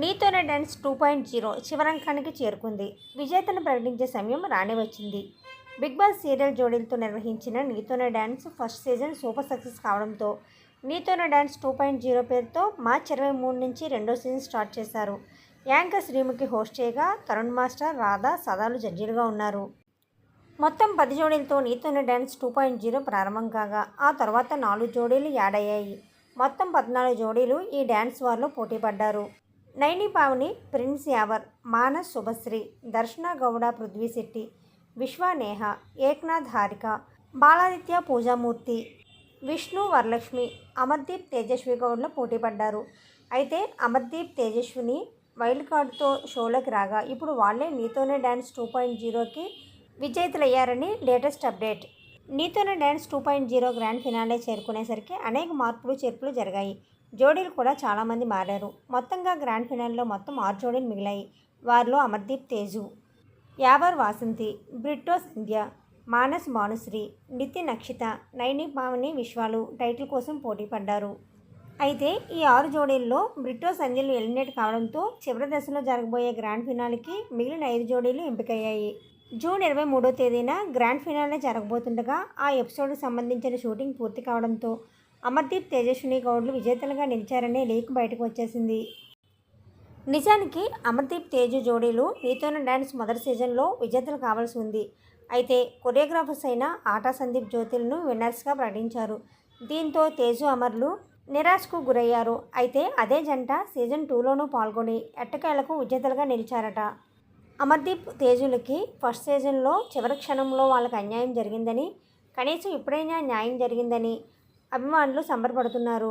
నీతోనే dance two point zero శివరంకానికి చేరుకుంది. విజేతను ప్రకటించే సమయం రానే వచ్చింది బిగ్ బాస్ సీరియల్ జోడీలతో నిర్వహించిన Neethone dance first season super success కావడంతో Neethone dance two point zero పేరుతో మార్చి ఇరవై మూడు నుంచి రెండో సీజన్ స్టార్ట్ చేశారు. యాంకర్ శ్రీముఖి హోస్ట్ చేయగా తరుణ్ మాస్టర్ రాధా సదాలు జడ్జీలుగా ఉన్నారు. మొత్తం పది జోడీలతో నీతోనే డ్యాన్స్ టూ పాయింట్ జీరో ప్రారంభం కాగా ఆ తర్వాత నాలుగు జోడీలు యాడ్ అయ్యాయి. మొత్తం పద్నాలుగు జోడీలు ఈ డ్యాన్స్ వార్లో పోటీ పడ్డారు నైనిపావని ప్రిన్స్ యావర్ మానస్ శుభశ్రీ దర్శన గౌడ పృథ్వీశెట్టి విశ్వనేహ ఏక్నాథ్ హారిక బాలాదిత్య పూజామూర్తి విష్ణు వరలక్ష్మి అమర్దీప్ తేజస్వి గౌడ్లో పోటీ పడ్డారు అయితే అమర్దీప్ తేజస్విని వైల్డ్ కార్డుతో షోలోకి రాగా ఇప్పుడు వాళ్ళే నీతోనే డ్యాన్స్ టూ పాయింట్ జీరోకి విజేతలయ్యారని latest update. Neethone dance two point zero grand finale చేరుకునేసరికి అనేక మార్పులు చేర్పులు జరిగాయి. జోడీలు కూడా చాలామంది మారారు. మొత్తంగా గ్రాండ్ ఫినాల్లో మొత్తం ఆరు జోడీలు మిగిలాయి. వారిలో అమర్దీప్ తేజు యావర్ వాసంతి బ్రిట్టో సంధ్య మానస్ మానుశ్రీ నితి నక్షిత నైని పావని విశ్వాలు టైటిల్ కోసం పోటీ పడ్డారు. అయితే ఈ ఆరు జోడీల్లో బ్రిట్టో సంధ్యలు ఎలిమినేట్ కావడంతో చివరి దశలో జరగబోయే గ్రాండ్ ఫినాల్కి మిగిలిన ఐదు జోడీలు ఎంపికయ్యాయి. జూన్ ఇరవై మూడో తేదీన గ్రాండ్ ఫినాలే జరగబోతుండగా ఆ ఎపిసోడ్కి సంబంధించిన షూటింగ్ పూర్తి కావడంతో అమర్దీప్ తేజస్విని గౌడ్లు విజేతలుగా నిలిచారనే లీక్ బయటకు వచ్చేసింది. నిజానికి అమర్దీప్ తేజు జోడీలు నీతోన డ్యాన్స్ మొదటి సీజన్లో విజేతలు కావాల్సి ఉంది. అయితే కొరియోగ్రాఫర్స్ అయిన ఆటా సందీప్ జ్యోతిలను విన్నర్స్గా ప్రకటించారు. దీంతో తేజు అమర్లు నిరాశకు గురయ్యారు. అయితే అదే జంట సీజన్ టూలోనూ పాల్గొని ఎట్టకేలకు విజేతలుగా నిలిచారట. అమర్దీప్ తేజులకి ఫస్ట్ సీజన్లో చివరి క్షణంలో వాళ్ళకి అన్యాయం జరిగిందని కనీసం ఇప్పుడైనా న్యాయం జరిగిందని అభిమానులు సంబరపడుతున్నారు.